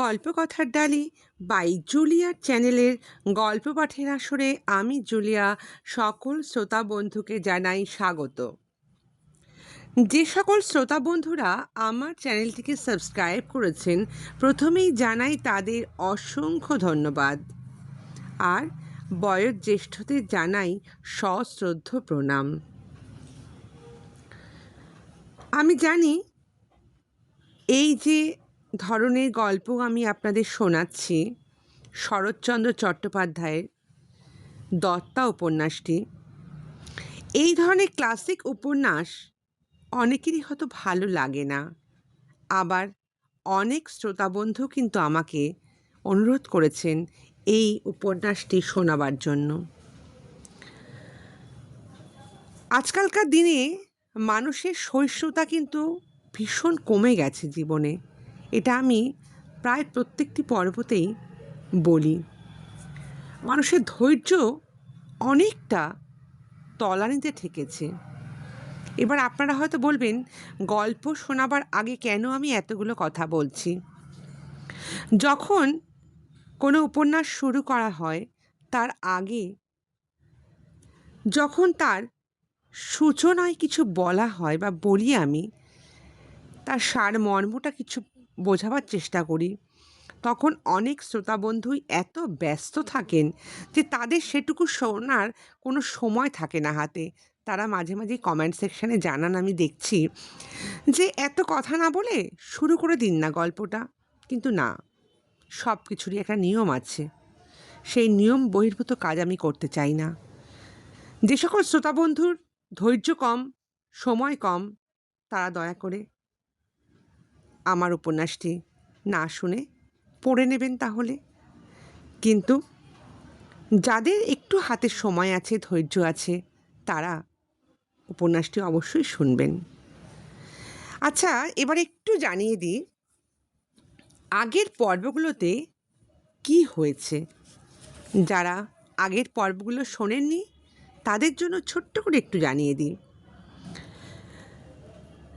গল্প কথার ডালি বাই জুলিয়ার চ্যানেলের গল্প পাঠের আসরে আমি জুলিয়া সকল শ্রোতা বন্ধুকে জানাই স্বাগত। যে সকল শ্রোতা বন্ধুরা আমার চ্যানেলটিকে সাবস্ক্রাইব করেছেন, প্রথমেই জানাই তাদের অসংখ্য ধন্যবাদ। আর বয়োজ্যেষ্ঠদের জানাই সশ্রদ্ধ প্রণাম। আমি জানি এই যে ধরনের গল্প আমি আপনাদের শোনাচ্ছি। শরৎচন্দ্র চট্টোপাধ্যায়ের দত্তা উপন্যাসটি। এই ধরনের ক্লাসিক উপন্যাস অনেকেরই হয়তো ভালো লাগে না। আবার অনেক শ্রোতাবন্ধু কিন্তু আমাকে অনুরোধ করেছেন এই উপন্যাসটি শোনাবার জন্য। আজকালকার দিনে মানুষের সহিষ্ণুতা কিন্তু ভীষণ কমে গেছে জীবনে। এটা আমি প্রায় প্রত্যেকটি পর্বতেই বলি। মানুষের ধৈর্য অনেকটা তলানিতে ঠেকেছে এবার আপনারা হয়তো বলবেন, গল্প শোনাবার আগে কেন আমি এতগুলো কথা বলছি? যখন কোনো উপন্যাস শুরু করা হয়, তার আগে যখন তার সূচনায় কিছু বলা হয় বা বলি আমি, তার সারমর্মটা কিছু বোঝাবার চেষ্টা করি। তখন অনেক শ্রোতাবন্ধুই এত ব্যস্ত থাকেন যে তাদের সেটুকু শোনার কোনো সময় থাকে না হাতে। তারা মাঝে মাঝে কমেন্ট সেকশানে জানান, আমি দেখছি যে এত কথা না বলে শুরু করে দিন না গল্পটা। কিন্তু না সব কিছুরই একটা নিয়ম আছে। সেই নিয়ম বহির্ভূত কাজ আমি করতে চাই না। যে সকল শ্রোতাবন্ধুর ধৈর্য কম, সময় কম, তারা দয়া করে আমার উপন্যাসটি না শুনে পড়ে নেবেন তাহলে। কিন্তু যাদের একটু হাতে সময় আছে, ধৈর্য আছে, তারা উপন্যাসটি অবশ্যই শুনবেন। আচ্ছা এবার একটু জানিয়ে দিই, আগের পর্বগুলোতে কি হয়েছে? যারা আগের পর্বগুলো শোনেননি, তাদের জন্য ছোট্ট করে একটু জানিয়ে দিই।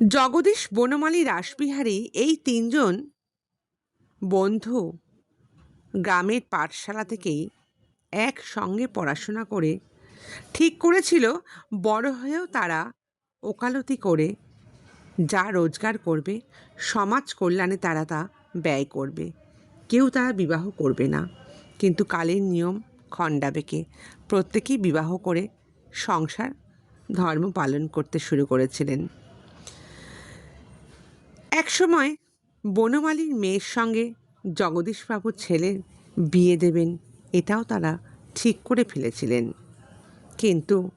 জগদীশ বনমালী রাসবিহারী এই তিনজন বন্ধু গ্রামের পাঠশালা থেকেই একসঙ্গে পড়াশোনা করে, ঠিক করেছিল, বড় হয়েও তারা ওকালতি করে যা রোজগার করবে, সমাজ কল্যাণে তারা তা ব্যয় করবে। কেউ তারা বিবাহ করবে না, কিন্তু কালের নিয়ম খণ্ডাবেকে প্রত্যেকেই বিবাহ করে সংসার ধর্ম পালন করতে শুরু করেছিলেন। একসময় বনমালীর মেয়ের সঙ্গে জগদীশবাবুর ছেলের বিয়ে দেবেন, এটাও তারা ঠিক করে ফেলেছিলেন। কিন্তু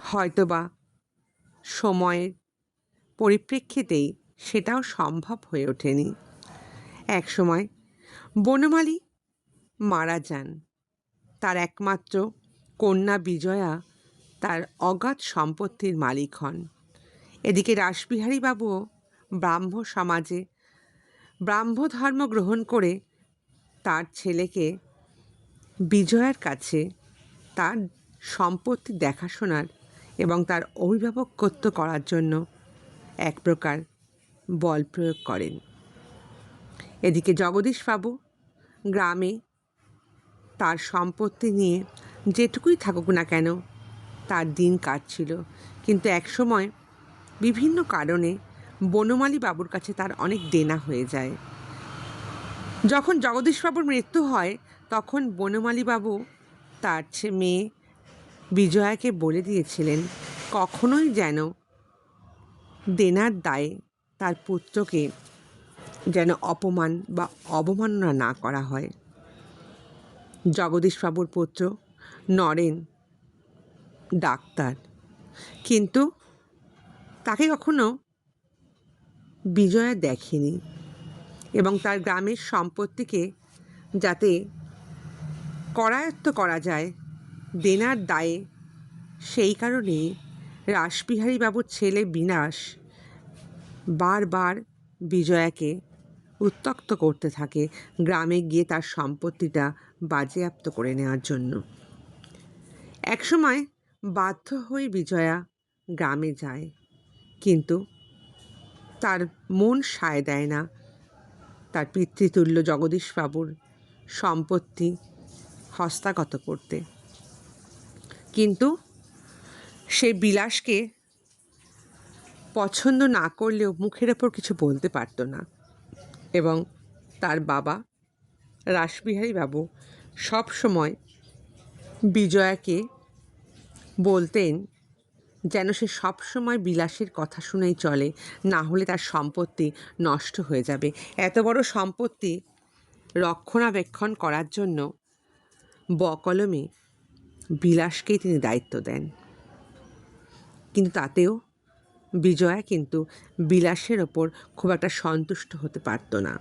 হয়তোবা সময়ের পরিপ্রেক্ষিতেই সেটাও সম্ভব হয়ে ওঠেনি। একসময় বনমালী মারা যান। তার একমাত্র কন্যা বিজয়া তার অগাধ সম্পত্তির মালিক হন। এদিকে রাসবিহারী বাবুও ব্রাহ্ম সমাজে ব্রাহ্ম ধর্ম গ্রহণ করে তার ছেলেকে বিজয়ার কাছে তার সম্পত্তি দেখাশোনার এবং তার অভিভাবকত্ব করার জন্য এক প্রকার বল প্রয়োগ করেন। এদিকে জগদীশবাবু গ্রামে তার সম্পত্তি নিয়ে যেটুকুই থাকুক না কেন, তার দিন কাটছিল। কিন্তু একসময় বিভিন্ন কারণে বনমালী বাবুর কাছে তার অনেক দেনা হয়ে যায়। যখন জগদীশবাবুর মৃত্যু হয়, তখন বনমালী বাবু তার মেয়ে বিজয়াকে বলে দিয়েছিলেন, কখনোই যেন দেনার দায়ে তার পুত্রকে যেন অপমান বা অবমাননা না করা হয়। জগদীশবাবুর পুত্র নরেন ডাক্তার। কিন্তু তাকে কখনো বিজয়া দেখেনি এবং তার গ্রামের সম্পত্তিকে যাতে করায়ত্ত করা যায়, দেনার দায়ে, সেই কারণে রাসবিহারী বাবুর ছেলে বিনাশ বারবার বিজয়াকে উত্তক্ত করতে থাকে গ্রামে গিয়ে তার সম্পত্তিটা বাজেয়াপ্ত করে নেওয়ার জন্য। একসময় বাধ্য হয়ে বিজয়া গ্রামে যায়। কিন্তু তার মন সায় দেয় না। তার পিতৃতুল্য জগদীশবাবুর সম্পত্তি হস্তাগত করতে। কিন্তু সে বিলাসকে পছন্দ না করলেও মুখের ওপর কিছু বলতে পারতো না এবং তার বাবা রাসবিহারী বাবু সব সময় বিজয়াকে বলতেন যেন সে সবসময় বিলাসের কথা শুনেই চলে, না হলে তার সম্পত্তি নষ্ট হয়ে যাবে। এত বড় সম্পত্তি রক্ষণাবেক্ষণ করার জন্য বকলমে বিলাসকেই তিনি দায়িত্ব দেন। কিন্তু তাতেও বিজয়া কিন্তু বিলাসের ওপর খুব একটা সন্তুষ্ট হতে পারত না।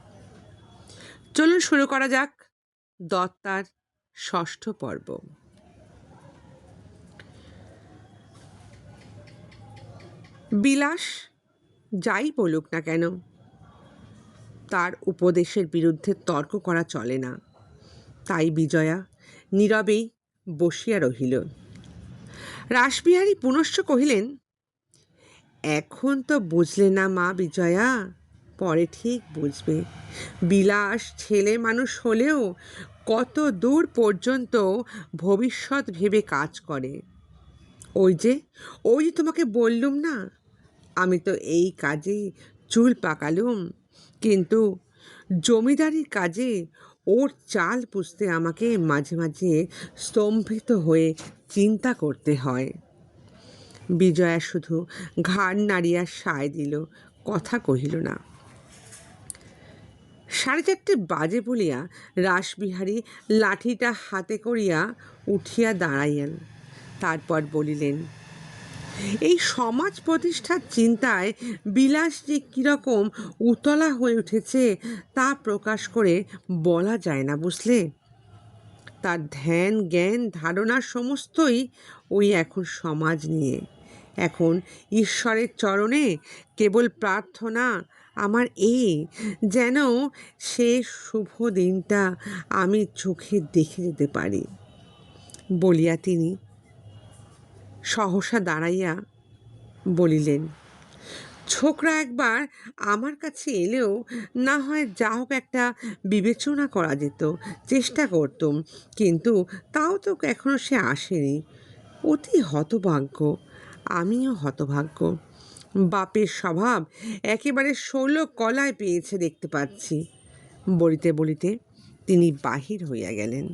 চলুন শুরু করা যাক দত্তার ষষ্ঠ পর্ব। বিলাস যাই বলুক না কেন, তার উপদেশের বিরুদ্ধে তর্ক করা চলে না। তাই বিজয়া নীরবেই বসিয়া রহিল। রাসবিহারী পুনশ্চ কহিলেন, এখন তো বুঝলে না মা বিজয়া, পরে ঠিক বুঝবে। বিলাস ছেলে মানুষ হলেও কত দূর পর্যন্ত ভবিষ্যৎ ভেবে কাজ করে। ওই যে ওই যে তোমাকে বললুম না আমি তো এই কাজে চুল পাকালুম। কিন্তু জমিদারির কাজে ওর চাল পুষতে আমাকে মাঝে মাঝে স্তম্ভিত হয়ে চিন্তা করতে হয়। বিজয়া শুধু ঘাড় নাড়িয়া সায় দিল, কথা কহিল না। সাড়ে চারটে বাজে বলিয়া রাসবিহারী লাঠিটা হাতে করিয়া উঠিয়া দাঁড়াইলেন। তারপর বলিলেন এই সমাজ প্রতিষ্ঠার চিন্তায় বিলাস যে কীরকম উতলা হয়ে উঠেছে তা প্রকাশ করে বলা যায় না, বুঝলে? তার ধ্যান, জ্ঞান, ধারণা সমস্তই ওই এখন সমাজ নিয়ে। এখন ঈশ্বরের চরণে কেবল প্রার্থনা আমার এ, যেন সে শুভ দিনটা আমি চোখে দেখে যেতে পারি, বলিয়া তিনি সহসা দাঁড়াইয়া বলিলেন, ছোকরা একবার আমার কাছে এলেও না হয় যা হোক একটা বিবেচনা করা যেত, চেষ্টা করতুম, কিন্তু তাও তো এখনও সে আসেনি। অতি হতভাগ্য, আমিও হতভাগ্য। বাপের স্বভাব একেবারে ষোলো কলায় পেয়েছে দেখতে পাচ্ছি। বলিতে বলিতে তিনি বাহির হইয়া গেলেন।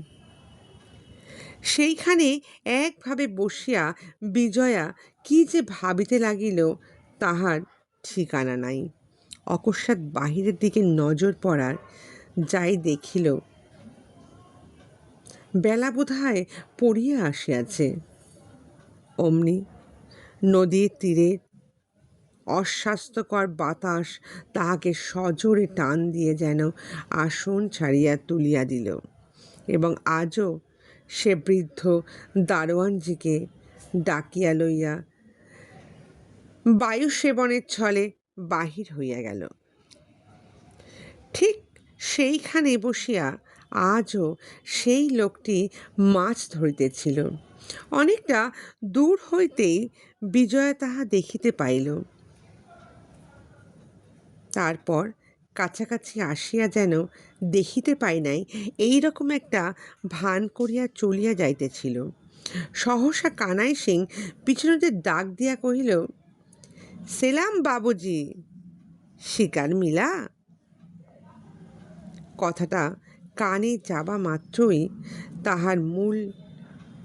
সেইখানে একভাবে বসিয়া বিজয়া কি যে ভাবিতে লাগিল, তাহার ঠিকানা নাই। অকস্মাৎ বাহিরের দিকে নজর পড়ার যাই দেখিল, বেলা বোধহয় পড়িয়া আসিয়াছে। অমনি নদীর তীরে অস্বাস্থ্যকর বাতাস তাহাকে সজোরে টান দিয়ে যেন আসন ছাড়িয়া তুলিয়া দিল এবং আজও সে বৃদ্ধ দারোয়ানজিকে ডাকিয়া লইয়া বায়ু সেবনের ছলে বাহির হইয়া গেল। ঠিক সেইখানে বসিয়া আজও সেই লোকটি মাছ ধরিতেছিল। অনেকটা দূর হইতেই বিজয়া তাহা দেখিতে পাইল। তারপর কাছাকাছি আসিয়া যেন দেখিতে পাই নাই এই রকম একটা ভান করিয়া চলিয়া যাইতেছিল। সহসা কানাই সিং পিছনতে ডাক দিয়া কহিল, সেলাম বাবুজি, শিকার মিলা? কথাটা কানে যাবা মাত্রই তাহার মূল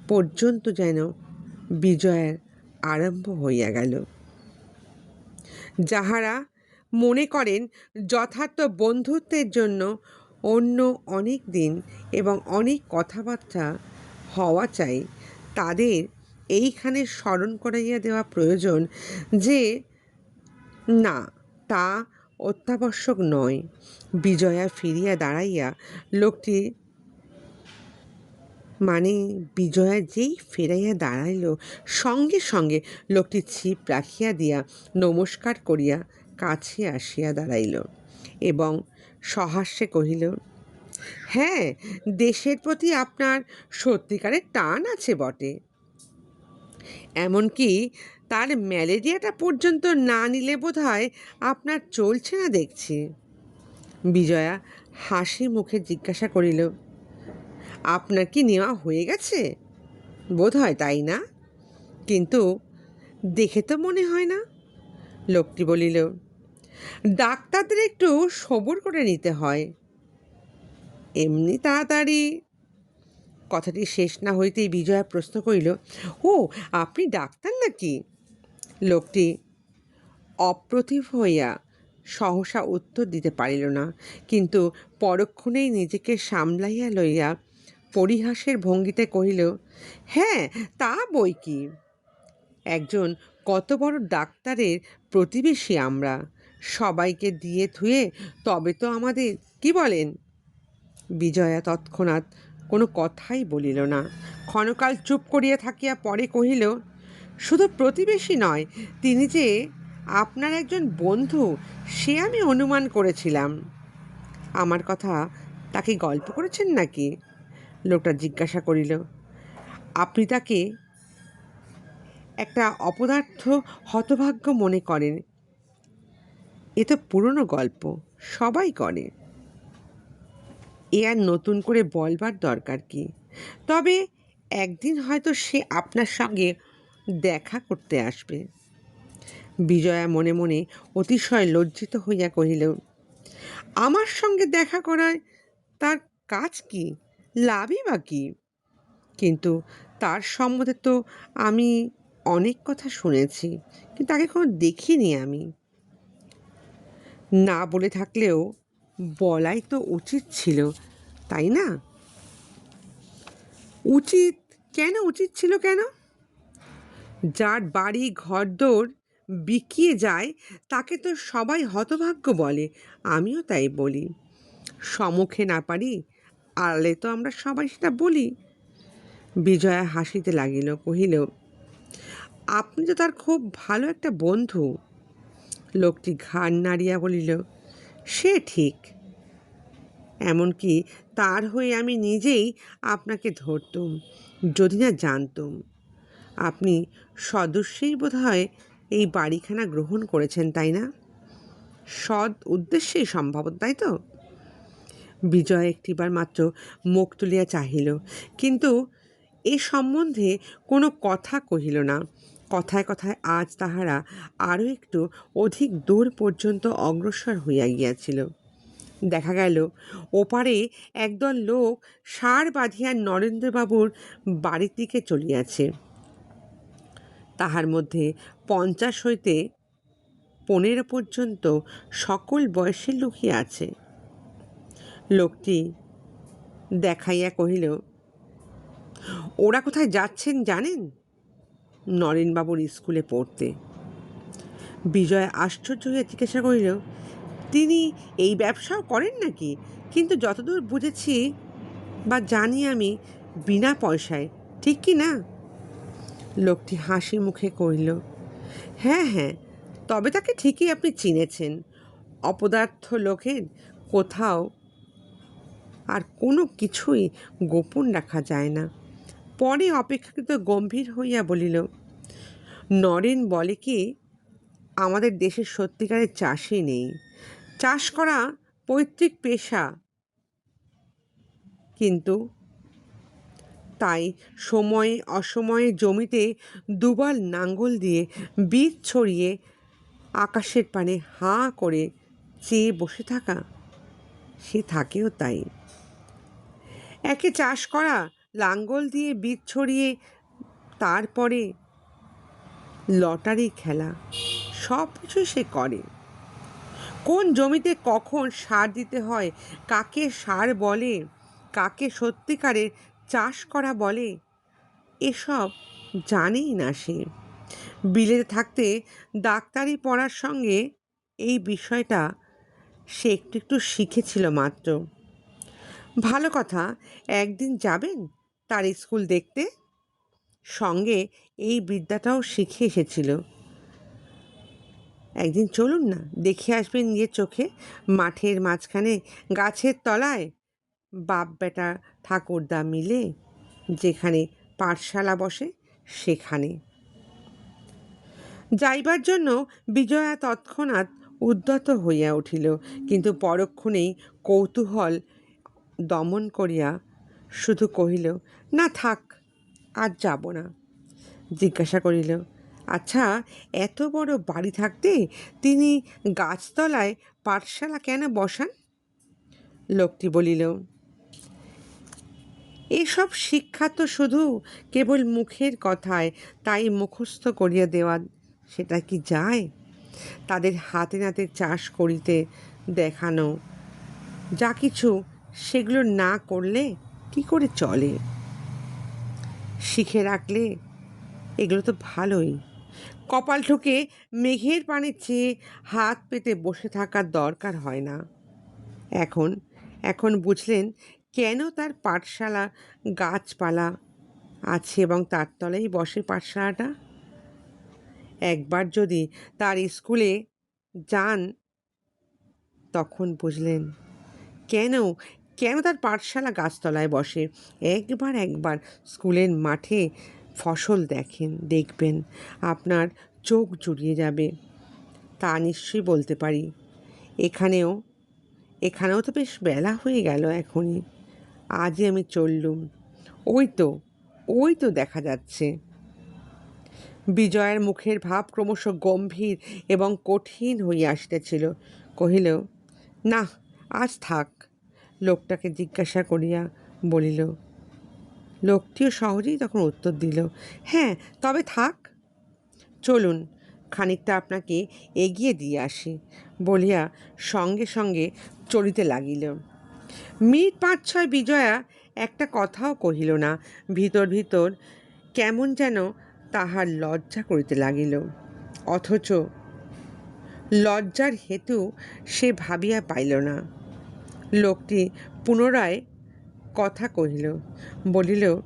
পর্যন্ত যেন বিজয়ের আরম্ভ হইয়া গেল। যাহারা মনে করেন যথার্থ বন্ধুত্বের জন্য অন্য অনেক দিন এবং অনেক কথাবার্তা হওয়া চাই। তাদের এইখানে স্মরণ করাইয়া দেওয়া প্রয়োজন যে, না, তা অত্যাবশ্যক নয়। বিজয়া ফিরিয়া দাঁড়াইয়া লোকটি মানে বিজয়া যেই ফেরাইয়া দাঁড়াইল, সঙ্গে সঙ্গে লোকটি ছিপ রাখিয়া দিয়া নমস্কার করিয়া কাছে আসিয়া দাঁড়াইল এবং সহাস্যে কহিল হ্যাঁ দেশের প্রতি আপনার সত্যিকারের টান আছে বটে। এমনকি তার ম্যালেরিয়াটা পর্যন্ত না নিলে বোধ হয় আপনার চলছে না দেখছি। বিজয়া হাসি মুখে জিজ্ঞাসা করিল, আপনার কি নেওয়া হয়ে গেছে? বোধ হয় তাই না। কিন্তু দেখে তো মনে হয় না? লোকটি বলিল ডাক্তারদের একটু সবুর করে নিতে হয়। এমনি তাড়াতাড়ি। কথাটি শেষ না হইতেই বিজয়া প্রশ্ন করিল, ও, আপনি ডাক্তার নাকি? লোকটি অপ্রতিভ হইয়া সহসা উত্তর দিতে পারিল না, কিন্তু পরক্ষণেই নিজেকে সামলাইয়া লইয়া পরিহাসের ভঙ্গিতে কহিল হ্যাঁ তা বই কি? একজন কত বড় ডাক্তারের প্রতিবেশী আমরা। সবাইকে দিয়ে থুয়ে তবে তো আমাদের, কি বলেন? বিজয়া তৎক্ষণাৎ কোনো কথাই বলিল না। ক্ষণকাল চুপ করিয়া থাকিয়া পরে কহিল, শুধু প্রতিবেশী নয়, তিনি যে আপনার একজন বন্ধু, সে আমি অনুমান করেছিলাম। আমার কথা তাকে গল্প করেছেন নাকি? লোকটা জিজ্ঞাসা করিল, আপনি তাকে একটা অপদার্থ হতভাগ্য মনে করেন এ তো পুরনো গল্প, সবাই করে। এ আর নতুন করে বলবার দরকার কি? তবে একদিন হয়তো সে আপনার সঙ্গে দেখা করতে আসবে। বিজয়া মনে মনে অতিশয় লজ্জিত হইয়া কহিল, আমার সঙ্গে দেখা করায় তার কাজ কি? লাভই বা কি? কিন্তু তার সম্বন্ধে তো আমি অনেক কথা শুনেছি, কিন্তু তাকে কোনো দেখিনি আমি। না বলে থাকলেও বলাই তো উচিত ছিল, তাই না? উচিত কেন, উচিত ছিল কেন? যার বাড়ি ঘরদোর বিকিয়ে যায়, তাকে তো সবাই হতভাগ্য বলে, আমিও তাই বলি। সমুখে না পারি, আড়ালে তো আমরা সবাই সেটা বলি। বিজয়া হাসিতে লাগিল, কহিল, আপনি তো তার খুব ভালো একটা বন্ধু। লোকটি ঘাড় নাড়িয়া বলিল, সে ঠিক। এমনকি তার হয়ে আমি নিজেই আপনাকে ধরতুম, যদি না জানতুম। আপনি সদস্যেই বোধ হয় এই বাড়িখানা গ্রহণ করেছেন, তাই না? সৎ উদ্দেশ্যেই সম্ভবত, তাই তো? বিজয় একটিবার মাত্র মুখ তুলিয়া চাহিল, কিন্তু এ সম্বন্ধে কোনো কথা কহিল না। কথায় কথায় আজ তাহারা আরও একটু অধিক দূর পর্যন্ত অগ্রসর হইয়া গিয়াছিল। দেখা গেল, ওপারে একদল লোক সার বাঁধিয়া নরেন্দ্রবাবুর বাড়ির দিকে চলিয়াছে। তাহার মধ্যে পঞ্চাশ হইতে পনেরো পর্যন্ত সকল বয়সের লোকই আছে। লোকটি দেখাইয়া কহিল, ওরা কোথায় যাচ্ছেন জানেন? নরেনবাবুর স্কুলে পড়তে। বিজয় আশ্চর্য হয়ে জিজ্ঞাসা করিল, তিনি এই ব্যবসাও করেন নাকি? কিন্তু যতদূর বুঝেছি বা জানি আমি, বিনা পয়সায়। ঠিক কি না? লোকটি হাসি মুখে কহিল হ্যাঁ হ্যাঁ তবে তাকে ঠিকই আপনি চিনেছেন। অপদার্থ লোকের কোথাও আর কোনো কিছুই গোপন রাখা যায় না। পরে অপেক্ষাকৃত গম্ভীর হইয়া বলিল, নরেন বলে কি, আমাদের দেশের সত্যিকারের চাষই নেই। চাষ করা পৈতৃক পেশা। কিন্তু তাই সময়ে অসময়ে জমিতে দুবার নাঙ্গল দিয়ে বীজ ছড়িয়ে আকাশের পানে হাঁ করে চেয়ে বসে থাকা, সে থাকেও তাই। একে চাষ করা লাঙ্গল দিয়ে বীজ ছড়িয়ে তারপরে লটারি খেলা। সব কিছু সে করে। কোন জমিতে কখন সার দিতে হয়, কাকে সার বলে, কাকে সত্যিকারের চাষ করা বলে, এসব জানেই না সে। বিলেতে থাকতে ডাক্তারি পড়ার সঙ্গে এই বিষয়টা সে একটু একটু শিখেছিল মাত্র। ভালো কথা, একদিন যাবেন? তার স্কুল দেখতে সঙ্গে এই বিদ্যাটাও শিখে এসেছিল। একদিন চলুন না, দেখে আসবেন নিজের চোখে। মাঠের মাঝখানে, গাছের তলায়। বাপ, বেটা, ঠাকুরদা মিলে যেখানে পাঠশালা বসে, সেখানে। যাইবার জন্য বিজয়া তৎক্ষণাৎ উদ্যত হইয়া উঠিল, কিন্তু পরক্ষণেই কৌতূহল দমন করিয়া শুধু কহিল, না থাক, আর যাব না। জিজ্ঞাসা করিল আচ্ছা এত বড় বাড়ি থাকতে তিনি গাছতলায় পাঠশালা কেন বসান? লোকটি বলিল, এসব শিক্ষা তো শুধু কেবল মুখের কথায় তাই মুখস্থ করিয়া দেওয়া, সেটা কি যায়? তাদের হাতে নাতে চাষ করিতে দেখানো, যা কিছু সেগুলো না করলে কি করে চলে? শিখে রাখলে এগুলো তো ভালোই। কপাল ঠুকে মেঘের পানে চেয়ে হাত পেতে বসে থাকার দরকার হয় না। এখন এখন বুঝলেন কেন তার পাঠশালা গাছপালা আছে এবং তার তলেই বসে পাঠশালাটা? একবার যদি তার স্কুলে যান, তখন বুঝলেন কেন কেন তার পাঠশালা গাছতলায় বসে? একবার একবার স্কুলের মাঠে ফসল দেখেন, দেখবেন। আপনার চোখ জুড়িয়ে যাবে। তা নিশ্চয়ই বলতে পারি। এখানেও এখানেও তো বেশ বেলা হয়ে গেল এখনই। আজই আমি চললুম। ওই তো ওই তো দেখা যাচ্ছে। বিজয়ের মুখের ভাব ক্রমশ গম্ভীর এবং কঠিন হইয়া আসিতেছিল। কহিল না আজ থাক। লোকটাকে জিজ্ঞাসা করিয়া বলিল, লোকটিও সহজেই তখন উত্তর দিল হ্যাঁ তবে থাক। চলুন, খানিকটা আপনাকে এগিয়ে দিয়ে আসি। বলিয়া সঙ্গে সঙ্গে চলিতে লাগিল। মিনিট পাঁচ ছয় বিজয়া একটা কথাও কহিল না, ভিতর ভিতর কেমন যেন তাহার লজ্জা করিতে লাগিল। অথচ লজ্জার হেতু সে ভাবিয়া পাইল না। লোকটি পুনরায় কথা কহিল, বলিল,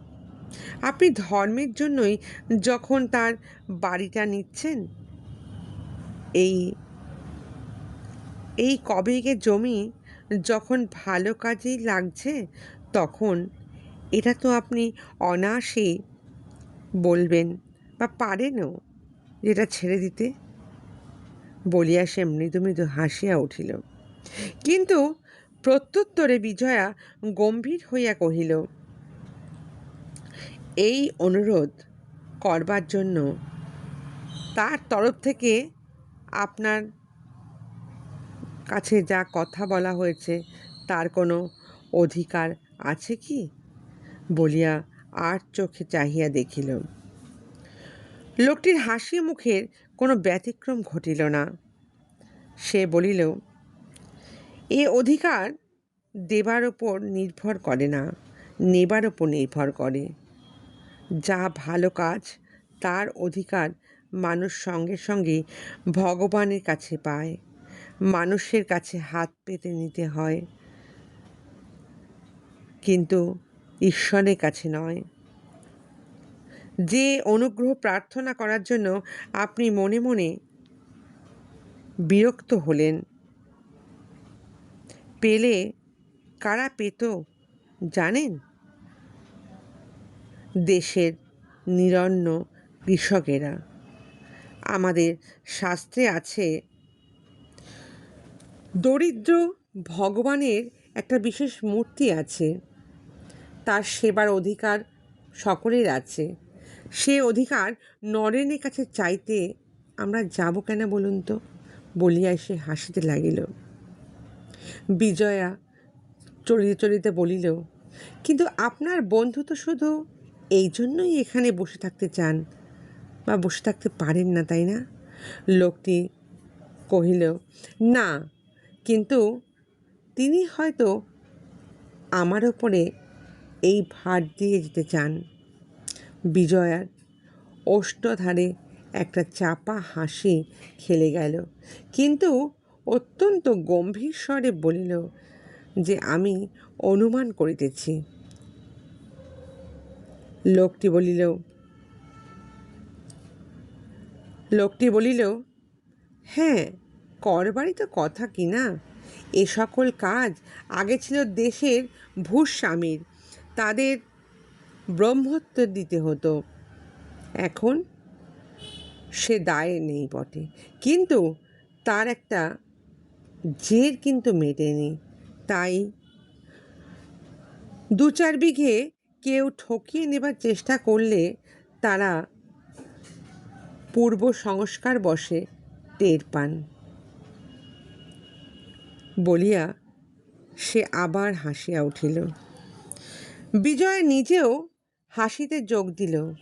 আপনি ধর্মের জন্যই যখন তার বাড়িটা নিচ্ছেন, এই এই কবেকের জমি যখন ভালো কাজেই লাগছে, তখন এটা তো আপনি অনায়াসে বলবেন বা পারেনও যেটা ছেড়ে দিতে? বলিয়া সে মৃদু মৃদু হাসিয়া উঠিল। কিন্তু প্রত্যুত্তরে বিজয়া গম্ভীর হইয়া কহিল, এই অনুরোধ করবার জন্য তার তরফ থেকে আপনার কাছে যা কথা বলা হয়েছে তার কোনো অধিকার আছে কি? বলিয়া আর চোখে চাহিয়া দেখিল। লোকটির হাসি মুখের কোনো ব্যতিক্রম ঘটিল না। সে বলিল এ অধিকার দেবার ওপর নির্ভর করে না, নেবার ওপর নির্ভর করে। যা ভালো কাজ, তার অধিকার মানুষ সঙ্গে সঙ্গে ভগবানের কাছে পায়। মানুষের কাছে হাত পেতে নিতে হয়। কিন্তু ঈশ্বরের কাছে নয়। যে অনুগ্রহ প্রার্থনা করার জন্য আপনি মনে মনে বিরক্ত হলেন পেলে কারা পেত জানেন? দেশের নিরন্ন কৃষকেরা। আমাদের শাস্ত্রে আছে, দরিদ্র ভগবানের একটা বিশেষ মূর্তি আছে। তার সেবার অধিকার সকলের আছে। সে অধিকার নরেনের কাছে চাইতে আমরা যাব কেন বলুন তো? বলিয়া সে হাসিতে লাগিল। বিজয়া চলিতে চলিতে বলিল, কিন্তু আপনার বন্ধু তো শুধু এই জন্যই এখানে বসে থাকতে চান বা বসে থাকতে পারেন না, তাই না? লোকটি কহিল, না, কিন্তু তিনি হয়তো আমার ওপরে এই ভার দিয়ে যেতে চান। বিজয়ার ওষ্ঠধারে একটা চাপা হাসি খেলে গেল, কিন্তু অত্যন্ত গম্ভীর স্বরে বলিল, যে আমি অনুমান করিতেছি। লোকটি বলিল লোকটি বলিল হ্যাঁ করবারই তো কথা কি না? এ সকল কাজ আগে ছিল দেশের ভূস্বামীর, তাদের ব্রহ্মত্ব দিতে হতো। এখন সে দায়ে নেই বটে। কিন্তু তার একটা জের কিন্তু মেটেনি, তাই দু চার বিঘে কেউ ঠকিয়ে নেবার চেষ্টা করলে তারা পূর্ব সংস্কার বসে টের পান। বলিয়া সে আবার হাসিয়া উঠিল। বিজয় নিজেও হাসিতে যোগ দিল,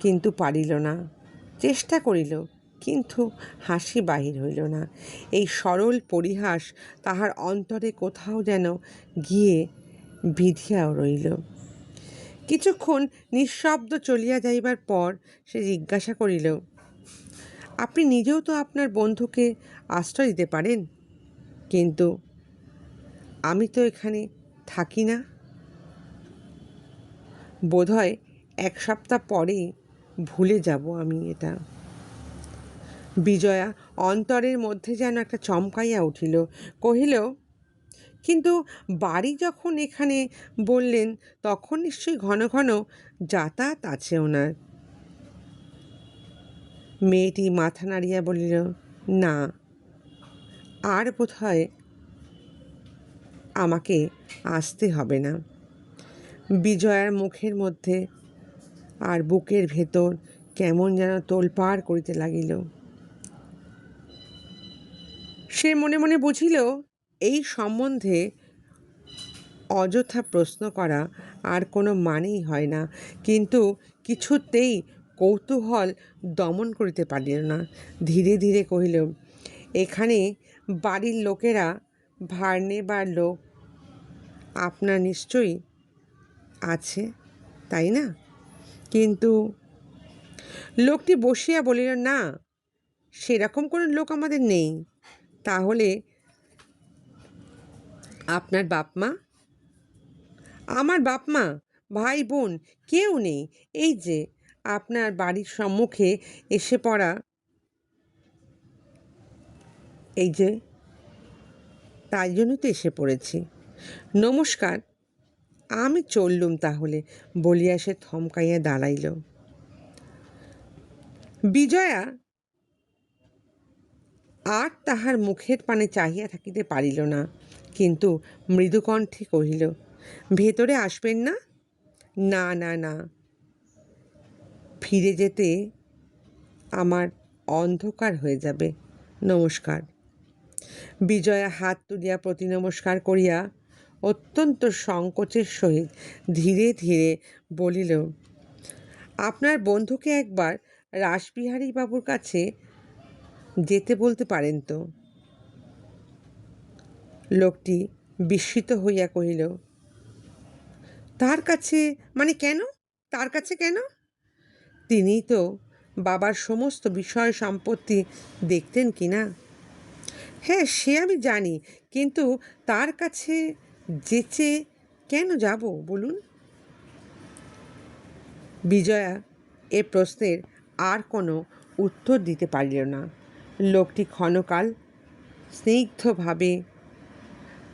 কিন্তু পারিল না, চেষ্টা করিল। কিন্তু হাসি বাহির হইল না। এই সরল পরিহাস তাহার অন্তরে কোথাও যেন গিয়ে বিধিয়াও রইল। কিছুক্ষণ নিঃশব্দ চলিয়া যাইবার পর সে জিজ্ঞাসা করিল, আপনি নিজেও তো আপনার বন্ধুকে আশ্রয় দিতে পারেন? কিন্তু আমি তো এখানে থাকি না। বোধহয় এক সপ্তাহ পরেই ভুলে যাব আমি এটা। বিজয়া অন্তরের মধ্যে যেন একটা চমকাইয়া উঠিল, কহিল, কিন্তু বাড়ি যখন এখানে বললেন, তখন নিশ্চয়ই ঘন ঘন যাতায়াত আছে ওনার। মেয়েটি মাথা নাড়িয়া বলিল, না, আর বোধ আমাকে আসতে হবে না। বিজয়ার মুখের মধ্যে আর বুকের ভেতর কেমন যেন তোলপাড় করিতে লাগিল। সে মনে মনে বুঝিল এই সম্বন্ধে অযথা প্রশ্ন করা আর কোনো মানেই হয় না। কিন্তু কিছুতেই কৌতূহল দমন করিতে পারিল না। ধীরে ধীরে কহিল, এখানে বাড়ির লোকেরা ভার নেবার লোক, আপনার নিশ্চয়ই আছে, তাই না? কিন্তু লোকটি বসিয়া বলিল, না, সেরকম কোনো লোক আমাদের নেই। তাহলে আপনার বাপ মা আমার বাপ মা ভাই বোন? কেউ নেই। এই যে, আপনার বাড়ির সম্মুখে এসে পড়া। এই যে, তাই জন্য তো এসে পড়েছি। নমস্কার। আমি চললুম তাহলে, বলিয়া সে থমকাইয়া দাঁড়াইল। বিজয়া আর তাহার মুখের পানে চাহিয়া থাকিতে পারিল না। কিন্তু মৃদুকণ্ঠে কহিল, ভেতরে আসবেন না? না না না। ফিরে যেতে আমার অন্ধকার হয়ে যাবে। নমস্কার। বিজয়া হাত তুলিয়া প্রতি নমস্কার করিয়া অত্যন্ত সংকোচের সহিত ধীরে ধীরে বলিল, আপনার বন্ধুকে একবার রাসবিহারী বাবুর কাছে যেতে বলতে পারেন তো? লোকটি বিস্মিত হইয়া কহিল, তার কাছে মানে কেন? তার কাছে কেন? তিনি তো বাবার সমস্ত বিষয় সম্পত্তি দেখতেন কি না? হ্যাঁ সে আমি জানি, কিন্তু তার কাছে যেচে কেন যাব, বলুন? বিজয়া এ প্রশ্নের আর কোনো উত্তর দিতে পারিল না। লোকটি ক্ষণকাল স্নিগ্ধভাবে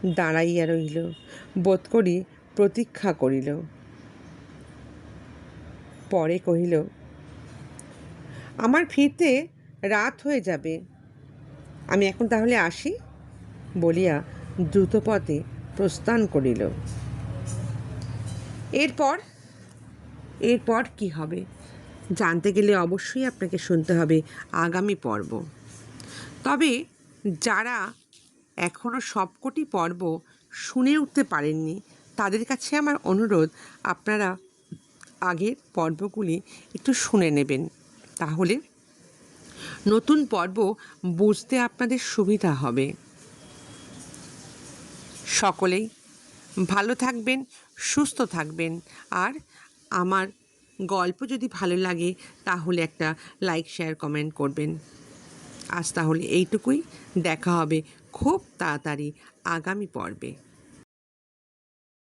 দাঁড়াইয়া রইল বোধ করি প্রতীক্ষা করিল। পরে কহিল, আমার ফিরতে রাত হয়ে যাবে। আমি এখন তাহলে আসি? বলিয়া দ্রুতপথে প্রস্থান করিল। এরপর এরপর কি হবে? জানতে গেলে অবশ্যই আপনাকে শুনতে হবে আগামী পর্ব। তবে যারা এখনও সবকটি পর্ব শুনে উঠতে পারেননি, তাদের কাছে আমার অনুরোধ, আপনারা আগের পর্বগুলি একটু শুনে নেবেন। তাহলে নতুন পর্ব বুঝতে আপনাদের সুবিধা হবে। সকলেই ভালো থাকবেন, সুস্থ থাকবেন। আর আমার গল্প যদি ভালো লাগে, তাহলে একটা লাইক, শেয়ার, কমেন্ট করবেন। আজ তাহলে এইটুকুই। দেখা হবে খুব তাড়াতাড়ি আগামী পর্বে।